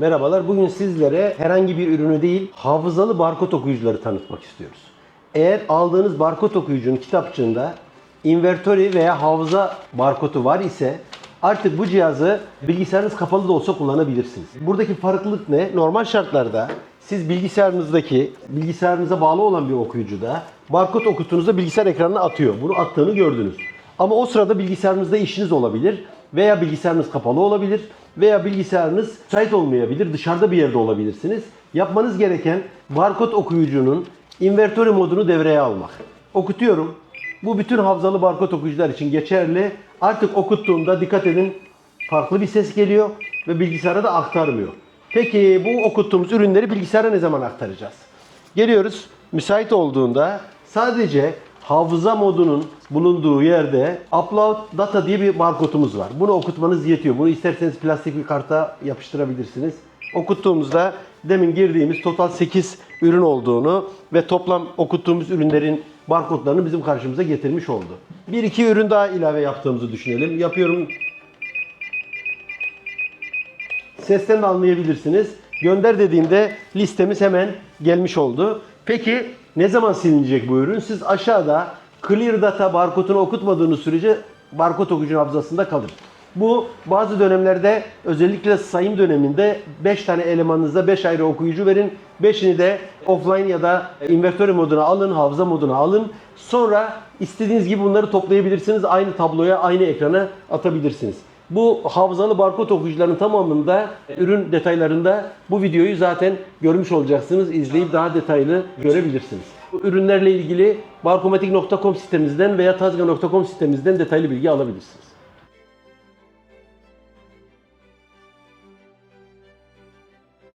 Merhabalar. Bugün sizlere herhangi bir ürünü değil, hafızalı barkod okuyucuları tanıtmak istiyoruz. Eğer aldığınız barkod okuyucunun kitapçığında invertörü veya hafıza barkodu var ise artık bu cihazı bilgisayarınız kapalı da olsa kullanabilirsiniz. Buradaki farklılık ne? Normal şartlarda siz bilgisayarınızdaki, bilgisayarınıza bağlı olan bir okuyucuda barkod okutuğunuzda bilgisayar ekranına atıyor. Bunu attığını gördünüz. Ama o sırada bilgisayarınızda işiniz olabilir veya bilgisayarınız kapalı olabilir veya bilgisayarınız müsait olmayabilir. Dışarıda bir yerde olabilirsiniz. Yapmanız gereken barkod okuyucunun invertörü modunu devreye almak. Okutuyorum. Bu bütün hafızalı barkod okuyucular için geçerli. Artık okuttuğumda dikkat edin farklı bir ses geliyor ve bilgisayara da aktarmıyor. Peki bu okuttuğumuz ürünleri bilgisayara ne zaman aktaracağız? Geliyoruz. Müsait olduğunda sadece hafıza modunun bulunduğu yerde upload data diye bir barkodumuz var. Bunu okutmanız yetiyor. Bunu isterseniz plastik bir karta yapıştırabilirsiniz. Okuttuğumuzda demin girdiğimiz total 8 ürün olduğunu ve toplam okuttuğumuz ürünlerin barkodlarını bizim karşımıza getirmiş oldu. Bir iki ürün daha ilave yaptığımızı düşünelim. Yapıyorum Sesten de anlayabilirsiniz. Gönder dediğimde listemiz hemen gelmiş oldu. Peki ne zaman silinecek bu ürün? Siz aşağıda clear data barkodunu okutmadığınız sürece barkod okuyucu hafızasında kalır. Bu bazı dönemlerde özellikle sayım döneminde 5 tane elemanınıza 5 ayrı okuyucu verin. 5'ini de offline ya da invertör moduna alın, hafıza moduna alın. Sonra istediğiniz gibi bunları toplayabilirsiniz. Aynı tabloya, aynı ekrana atabilirsiniz. Bu hafızalı barkod okuyucuların tamamında ürün detaylarında bu videoyu zaten görmüş olacaksınız. İzleyip daha detaylı görebilirsiniz. Bu ürünlerle ilgili barkomatik.com sitemizden veya tazga.com sitemizden detaylı bilgi alabilirsiniz.